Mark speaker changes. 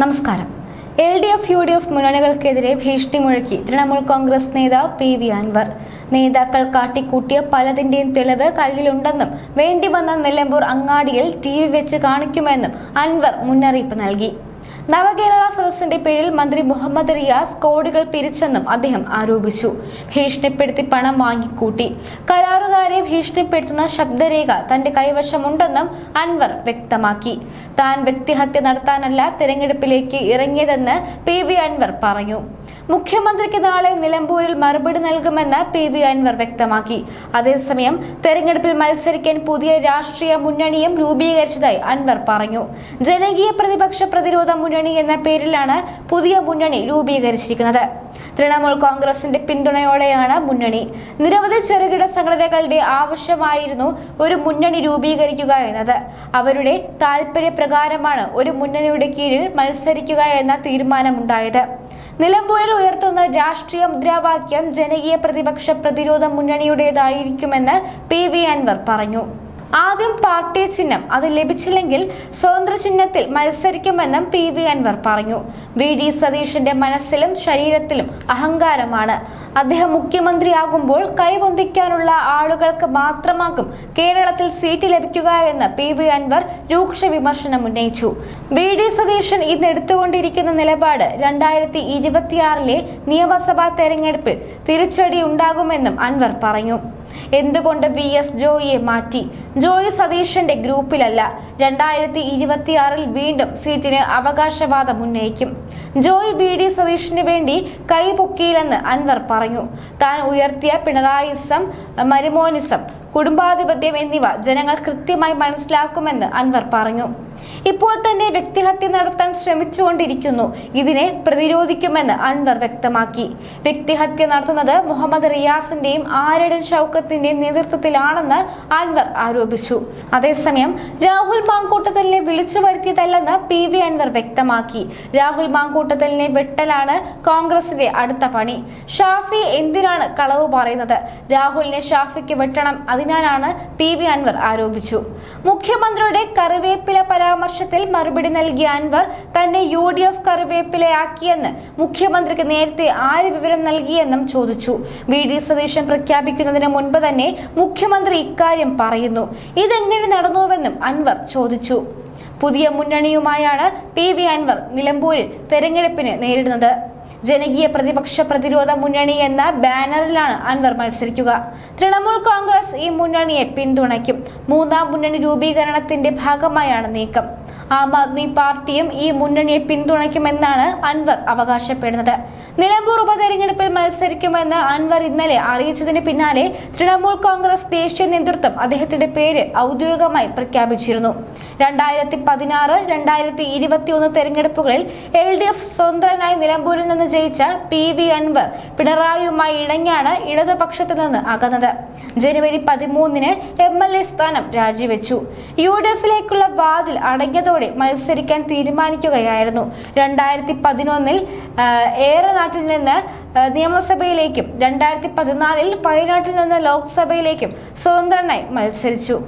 Speaker 1: നമസ്കാരം. L D F U D F മുന്നണികൾക്കെതിരെ ഭീഷണി മുഴക്കി തൃണമൂൽ കോൺഗ്രസ് നേതാവ് പി വി അൻവർ. നേതാക്കൾ കാട്ടിക്കൂട്ടിയ പലതിന്റെയും തെളിവ് കയ്യിലുണ്ടെന്നും വേണ്ടി വന്ന നിലമ്പൂർ അങ്ങാടിയിൽ ടി വി വെച്ച് കാണിക്കുമെന്നും അൻവർ മുന്നറിയിപ്പ് നൽകി. നവകേരള സദസ്സിന്റെ പേരിൽ മന്ത്രി മുഹമ്മദ് റിയാസ് കോടികൾ പിരിച്ചെന്നും അദ്ദേഹം ആരോപിച്ചു. ഭീഷണിപ്പെടുത്തി പണം വാങ്ങിക്കൂട്ടി. കരാറുകാരെ ഭീഷണിപ്പെടുത്തുന്ന ശബ്ദരേഖ തന്റെ കൈവശമുണ്ടെന്നും അൻവർ വ്യക്തമാക്കി. താൻ വ്യക്തിഹത്യ നടത്താനല്ല തിരഞ്ഞെടുപ്പിലേക്ക് ഇറങ്ങിയതെന്ന് പി വി അൻവർ പറഞ്ഞു. മുഖ്യമന്ത്രിക്ക് നാളെ നിലമ്പൂരിൽ മറുപടി നൽകുമെന്ന് പി വി അൻവർ വ്യക്തമാക്കി. അതേസമയം തെരഞ്ഞെടുപ്പിൽ മത്സരിക്കാൻ പുതിയ രാഷ്ട്രീയ മുന്നണിയും രൂപീകരിച്ചതായി അൻവർ പറഞ്ഞു. ജനകീയ പ്രതിപക്ഷ പ്രതിരോധ മുന്നണി എന്ന പേരിലാണ് പുതിയ മുന്നണി രൂപീകരിച്ചിരിക്കുന്നത്. തൃണമൂൽ കോൺഗ്രസിന്റെ പിന്തുണയോടെയാണ് മുന്നണി. നിരവധി ചെറുകിട സംഘടനകളുടെ ആവശ്യമായിരുന്നു ഒരു മുന്നണി രൂപീകരിക്കുക എന്നത്. അവരുടെ താല്പര്യപ്രകാരമാണ് ഒരു മുന്നണിയുടെ കീഴിൽ മത്സരിക്കുക എന്ന തീരുമാനമുണ്ടായത്. നിലമ്പൂരിൽ ഉയർത്തുന്ന രാഷ്ട്രീയ മുദ്രാവാക്യം ജനകീയ പ്രതിപക്ഷ പ്രതിരോധ മുന്നണിയുടേതായിരിക്കുമെന്ന് പി വി അൻവർ പറഞ്ഞു. ആദ്യം പാർട്ടി ചിഹ്നം അത് ലഭിച്ചില്ലെങ്കിൽ സ്വതന്ത്ര ചിഹ്നത്തിൽ മത്സരിക്കുമെന്നും പി വി അൻവർ പറഞ്ഞു. വി ഡി സതീഷിന്റെ മനസ്സിലും ശരീരത്തിലും അഹങ്കാരമാണ്. അദ്ദേഹം മുഖ്യമന്ത്രിയാകുമ്പോൾ കൈവന്തിക്കാനുള്ള ആളുകൾക്ക് മാത്രമാകും കേരളത്തിൽ സീറ്റ് ലഭിക്കുക എന്ന് പി വി അൻവർ രൂക്ഷ വിമർശനം ഉന്നയിച്ചു. വി ഡി സതീശൻ ഇന്ന് എടുത്തുകൊണ്ടിരിക്കുന്ന നിലപാട് രണ്ടായിരത്തി ഇരുപത്തിയാറിലെ നിയമസഭാ തെരഞ്ഞെടുപ്പിൽ തിരിച്ചടി ഉണ്ടാകുമെന്നും അൻവർ പറഞ്ഞു. എന്തുകൊണ്ട് വി എസ് ജോയിയെ മാറ്റി? ജോയി സതീഷിന്റെ ഗ്രൂപ്പിലല്ല. രണ്ടായിരത്തി ഇരുപത്തിയാറിൽ വീണ്ടും സീറ്റിന് അവകാശവാദം ഉന്നയിക്കും. ജോയ് വി ഡി സതീഷിന് വേണ്ടി കൈപൊക്കിയില്ലെന്ന് അൻവർ പറഞ്ഞു. താൻ ഉയർത്തിയ പിണറായിസം മരുമോനിസം കുടുംബാധിപത്യം എന്നിവ ജനങ്ങൾ കൃത്യമായി മനസ്സിലാക്കുമെന്ന് അൻവർ പറഞ്ഞു. ഇപ്പോൾ തന്നെ വ്യക്തിഹത്യ നടത്താൻ ശ്രമിച്ചുകൊണ്ടിരിക്കുന്നു. ഇതിനെ പ്രതിരോധിക്കുമെന്ന് അൻവർ വ്യക്തമാക്കി. വ്യക്തിഹത്യ നടത്തുന്നത് മുഹമ്മദ് റിയാസിന്റെയും ആരടൻ ഷൗക്കത്തിന്റെയും നേതൃത്വത്തിലാണെന്ന് അൻവർ ആരോപിച്ചു. അതേസമയം രാഹുൽ മാങ്കൂട്ടത്തലിനെ വിളിച്ചു വരുത്തിയതല്ലെന്ന് പി വി അൻവർ വ്യക്തമാക്കി. രാഹുൽ മാങ്കൂട്ടത്തലിനെ വെട്ടലാണ് കോൺഗ്രസിന്റെ അടുത്ത പണി. ഷാഫി എന്തിനാണ് കളവ് പറയുന്നത്? രാഹുലിനെ ഷാഫിക്ക് വെട്ടണം അതിനാലാണ് പി വി അൻവർ ആരോപിച്ചു. മുഖ്യമന്ത്രിയുടെ കറിവേപ്പില പരാമർശത്തിൽ മറുപടി നൽകിയ അൻവർ തന്നെ യു ഡി എഫ് കറിവേപ്പിലയാക്കിയെന്ന് മുഖ്യമന്ത്രിക്ക് നേരത്തെ ആര് വിവരം നൽകിയെന്നും ചോദിച്ചു. വി ഡി സതീശൻ പ്രഖ്യാപിക്കുന്നതിന് മുൻപ് തന്നെ മുഖ്യമന്ത്രി ഇക്കാര്യം പറയുന്നു. ഇതെങ്ങനെ നടന്നുവെന്നും അൻവർ ചോദിച്ചു. പുതിയ മുന്നണിയുമായാണ് പി വി അൻവർ നിലമ്പൂരിൽ തെരഞ്ഞെടുപ്പിന് നേരിടുന്നത്. ജനകീയ പ്രതിപക്ഷ പ്രതിരോധ മുന്നണി എന്ന ബാനറിലാണ് അൻവർ മത്സരിക്കുക. തൃണമൂൽ കോൺഗ്രസ് ഈ മുന്നണിയെ പിന്തുണയ്ക്കും. മൂന്നാം മുന്നണി രൂപീകരണത്തിന്റെ ഭാഗമായാണ് നീക്കം. ആം ആദ്മി പാർട്ടിയും ഈ മുന്നണിയെ പിന്തുണയ്ക്കുമെന്നാണ് അൻവർ അവകാശപ്പെടുന്നത്. നിലമ്പൂർ ഉപതെരഞ്ഞെടുപ്പിൽ മത്സരിക്കുമെന്ന് അൻവർ ഇന്നലെ അറിയിച്ചതിന് പിന്നാലെ തൃണമൂൽ കോൺഗ്രസ് ദേശീയ നേതൃത്വം അദ്ദേഹത്തിന്റെ പേര് ഔദ്യോഗികമായി പ്രഖ്യാപിച്ചിരുന്നു. രണ്ടായിരത്തി പതിനാറ് രണ്ടായിരത്തി ഇരുപത്തി ഒന്ന് തെരഞ്ഞെടുപ്പുകളിൽ എൽ ഡി എഫ് സ്വതന്ത്രനായി നിലമ്പൂരിൽ നിന്ന് ജയിച്ച പി വി അൻവർ പിണറായിയുമായി ഇണങ്ങിയാണ് ഇടതുപക്ഷത്ത് നിന്ന് അകന്നത്. ജനുവരി പതിമൂന്നിന് എം എൽ എ സ്ഥാനം രാജിവെച്ചു. യു ഡി എഫിലേക്കുള്ള വാതിൽ അടങ്ങിയതോടെ മത്സരിക്കാൻ തീരുമാനിക്കുകയായിരുന്നു. രണ്ടായിരത്തി പതിനൊന്നിൽ ഏറെ നാട്ടിൽ നിന്ന് നിയമസഭയിലേക്കും രണ്ടായിരത്തി പതിനാലിൽ വയനാട്ടിൽ നിന്ന് ലോക്സഭയിലേക്കും സ്വതന്ത്രനായി മത്സരിച്ചു.